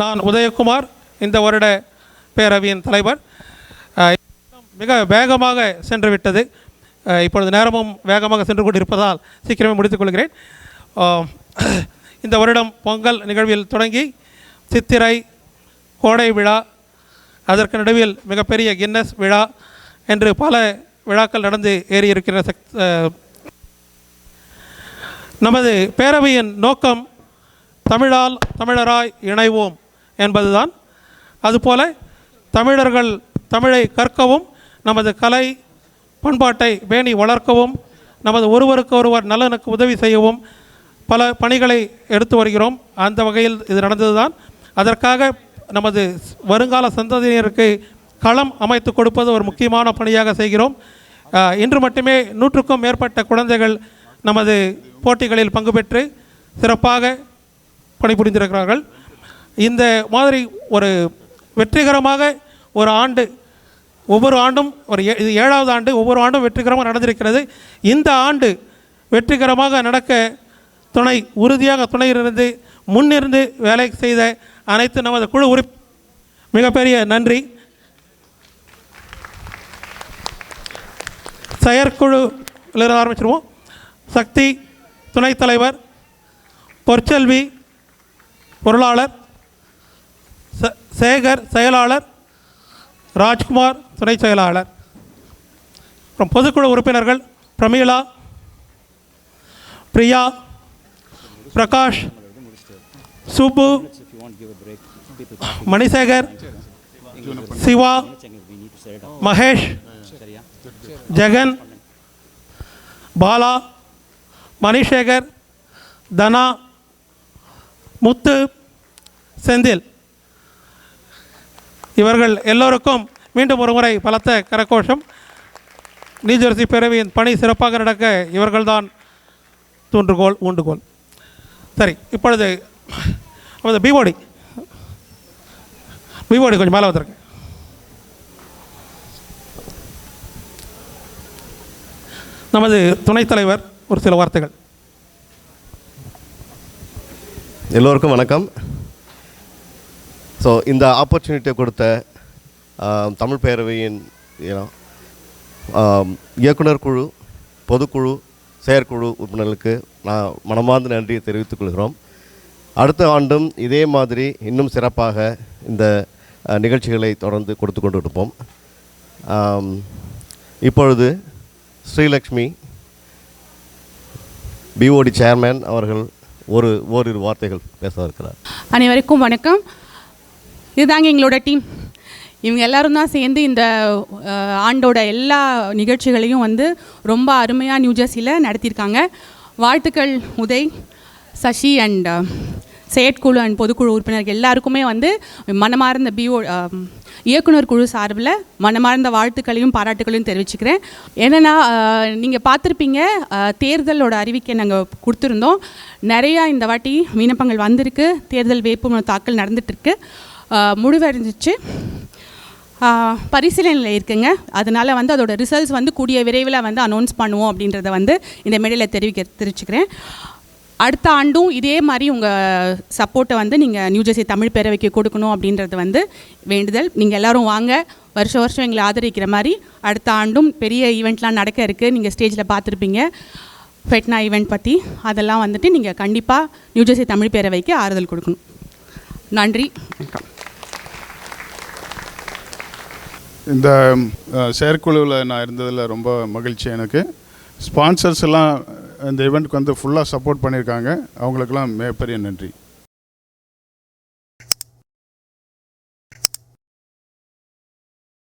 நான் உதயகுமார் இந்த வருட பேரவையின் தலைவர். மிக வேகமாக சென்று விட்டது இப்பொழுது நேரமும் வேகமாக சென்று கொண்டிருப்பதால் சீக்கிரமே முடித்துக் கொள்கிறேன். இந்த வருடம் பொங்கல் நிகழ்வில் தொடங்கி சித்திரை கோடை விழா அதற்கு நடுவில் மிகப்பெரிய கின்னஸ் விழா என்று பல விழாக்கள் நடந்து ஏறியிருக்கிற சக் நமது பேரவையின் நோக்கம் தமிழால் தமிழராய் இணைவோம். என்பதுதான். அதுபோல தமிழர்கள் தமிழை கற்கவும் நமது கலை பண்பாட்டை பேணி வளர்க்கவும் நமது ஒருவருக்கு ஒருவர் நலனுக்கு உதவி செய்யவும் பல பணிகளை எடுத்து வருகிறோம். அந்த வகையில் இது நடந்ததுதான். அதற்காக நமது வருங்கால சந்ததியினருக்கு களம் அமைத்து கொடுப்பது ஒரு முக்கியமான பணியாக செய்கிறோம். இன்று மட்டுமே நூற்றுக்கும் மேற்பட்ட குழந்தைகள் நமது போட்டிகளில் பங்கு பெற்று சிறப்பாக பணிபுரிந்திருக்கிறார்கள். இந்த மாதிரி ஒரு வெற்றிகரமாக ஒரு ஆண்டு ஒவ்வொரு ஆண்டும் ஒரு ஏ- இது ஏழாவது ஆண்டு ஒவ்வொரு ஆண்டும் வெற்றிகரமாக நடந்திருக்கிறது. இந்த ஆண்டு வெற்றிகரமாக நடக்க துணை உறுதியாக துணையிலிருந்து முன்னிருந்து வேலை செய்த அனைத்து நமது குழு உறுப் மிகப்பெரிய நன்றி. செயற்குழு ஆரம்பிச்சிருவோம். சக்தி துணைத் தலைவர் பொற்செல்வி பொருளாளர் சேகர் செயலாளர். ராஜ்குமார் துணை செயலாளர். அப்புறம் பொதுக்குழு உறுப்பினர்கள் பிரமீளா பிரியா பிரகாஷ் சுப்பு மணிசேகர் சிவா மகேஷ் ஜெகன் பாலா மணிசேகர் தனா முத்து செந்தில். இவர்கள் எல்லோருக்கும் மீண்டும் ஒரு முறை பலத்த கரகோஷம். நியூஜெர்சி பேரவையின் பணி சிறப்பாக நடக்க இவர்கள்தான் தூண்டுகோல் ஊண்டுகோல் சரி இப்பொழுது நமது பிஓடி பிஓடி கொஞ்சம் மேலே வந்திருக்கு. நமது துணைத் தலைவர் ஒரு சில வார்த்தைகள். எல்லோருக்கும் வணக்கம். ஸோ இந்த ஆப்பர்ச்சுனிட்டியை கொடுத்த தமிழ் பேரவையின் இயக்குனர் குழு பொதுக்குழு செயற்குழு உறுப்பினர்களுக்கு நான் மனமார்ந்த நன்றியை தெரிவித்துக் கொள்கிறோம். அடுத்த ஆண்டும் இதே மாதிரி இன்னும் சிறப்பாக இந்த நிகழ்ச்சிகளை தொடர்ந்து கொடுத்து கொண்டு இருப்போம் இப்பொழுது ஸ்ரீலக்ஷ்மி பிஓடி சேர்மேன் அவர்கள் ஒரு ஓரிரு வார்த்தைகள் பேச இருக்கிறார். அனைவருக்கும் வணக்கம். இதுதாங்க எங்களோட டீம். இவங்க எல்லாரும் தான் சேர்ந்து இந்த ஆண்டோட எல்லா நிகழ்ச்சிகளையும் வந்து ரொம்ப அருமையாக நியூஜெர்சியில் நடத்தியிருக்காங்க. வாழ்த்துக்கள் உதய் சசி அண்ட் செயற்குழு அண்ட் பொதுக்குழு உறுப்பினர்கள் எல்லாருக்குமே வந்து மனமார்ந்த பிஓ இயக்குனர் குழு சார்பில் மனமார்ந்த வாழ்த்துக்களையும் பாராட்டுகளையும் தெரிவிச்சுக்கிறேன். என்னென்னா நீங்கள் பார்த்துருப்பீங்க தேர்தலோட அறிவிக்கை நாங்கள் கொடுத்துருந்தோம். நிறையா இந்த வாட்டி விண்ணப்பங்கள் வந்திருக்கு. தேர்தல் வேட்புமனு தாக்கல் நடந்துகிட்ருக்கு முடிவடைஞ்சிச்சு. பரிசீலனையில் இருக்குங்க. அதனால் வந்து அதோடய ரிசல்ட்ஸ் வந்து கூடிய விரைவில் வந்து அனௌன்ஸ் பண்ணுவோம் அப்படின்றத வந்து இந்த மேடையில் தெரிவிக்க தெரிவிச்சுக்கிறேன். அடுத்த ஆண்டும் இதே மாதிரி உங்கள் சப்போர்ட்டை வந்து நீங்கள் நியூஜெர்சி தமிழ் பேரவைக்கு கொடுக்கணும் அப்படின்றது வந்து வேண்டுதல். நீங்கள் எல்லாரும் வாங்க. வருஷம் வருஷம் எங்களை ஆதரிக்கிற மாதிரி அடுத்த ஆண்டும் பெரிய ஈவெண்ட்லாம் நடக்க இருக்குது நீங்கள் ஸ்டேஜில் பார்த்துருப்பீங்க. ஃபெட்னா ஈவெண்ட் பற்றி அதெல்லாம் வந்துட்டு நீங்கள் கண்டிப்பாக நியூஜெர்சி தமிழ் பேரவைக்கு ஆறுதல் கொடுக்கணும். நன்றி. வணக்கம். இந்த செயற்குழுவில் நான் இருந்ததில் ரொம்ப மகிழ்ச்சி எனக்கு. ஸ்பான்சர்ஸ் எல்லாம் இந்த ஈவெண்ட்க்கு வந்து ஃபுல்லாக சப்போர்ட் பண்ணியிருக்காங்க. அவங்களுக்கெல்லாம் மிகப்பெரிய நன்றி.